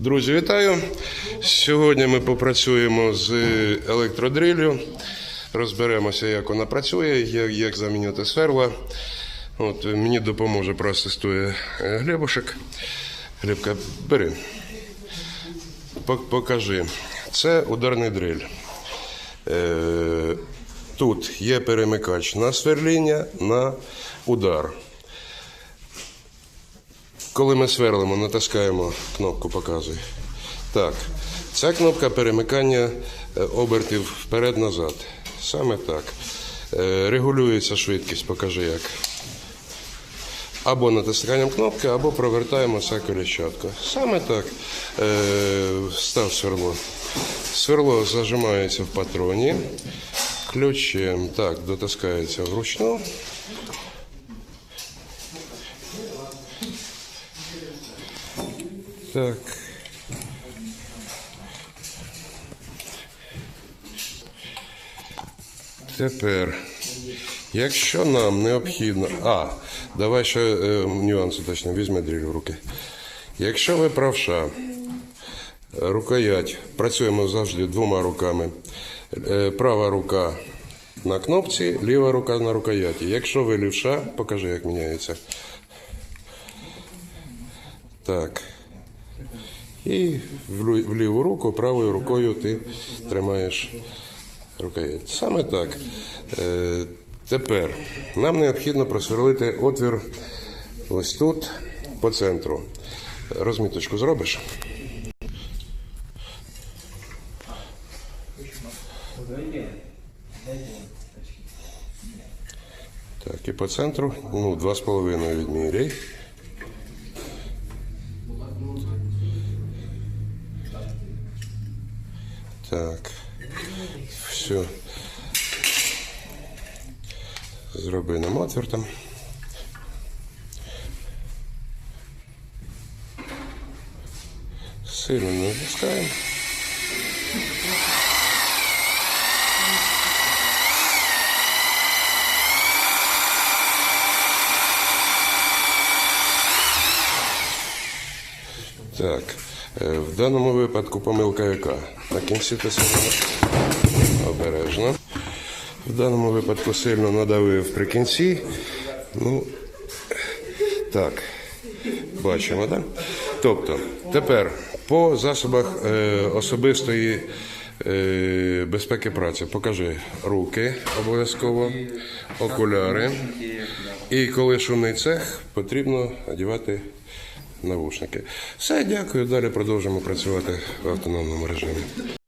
Друзі, вітаю! Сьогодні ми попрацюємо з електродрилью, розберемося, як вона працює, як, як замінювати сверла. От, мені допоможе, проасистує е, Глебушек. Глебка, бери. Покажи. Це ударний дриль. Е, Тут є перемикач на сверління, на удар. Коли ми сверлимо, натискаємо кнопку показуй. Так, ця кнопка перемикання е, обертів вперед-назад. Саме так. Е, Регулюється швидкість, покажи як. Або натисканням кнопки, або провертаємо це коліщатко. Саме так. Е, Став сверло. Сверло зажимається в патроні. Ключем так, дотискається вручну. Так. Тепер, якщо нам необхідно. А, давай ще е, нюанс уточнимо. Візьми дріль в руки. Якщо ви правша, рукоять, працюємо завжди двома руками. Е, Права рука на кнопці, ліва рука на рукояті. Якщо ви лівша, покажи, як міняється. Так. І в ліву руку, правою рукою ти тримаєш рукоять. Саме так. Е, тепер нам необхідно просверлити отвір ось тут, по центру. Розміточку зробиш? Так, і по центру, ну, 2,5 відміряй. Так. Все. Зроби нам. Сильно не натискаємо. Так, в даному випадку помилка яка? На кінці обережно. В даному випадку сильно надавив при кінці. Ну, так, бачимо, так? Тобто, тепер по засобах е, особистої е, безпеки праці покажи руки обов'язково, окуляри. І коли шумний цех, потрібно одягати навушники. Все, дякую. Далі продовжимо працювати в автономному режимі.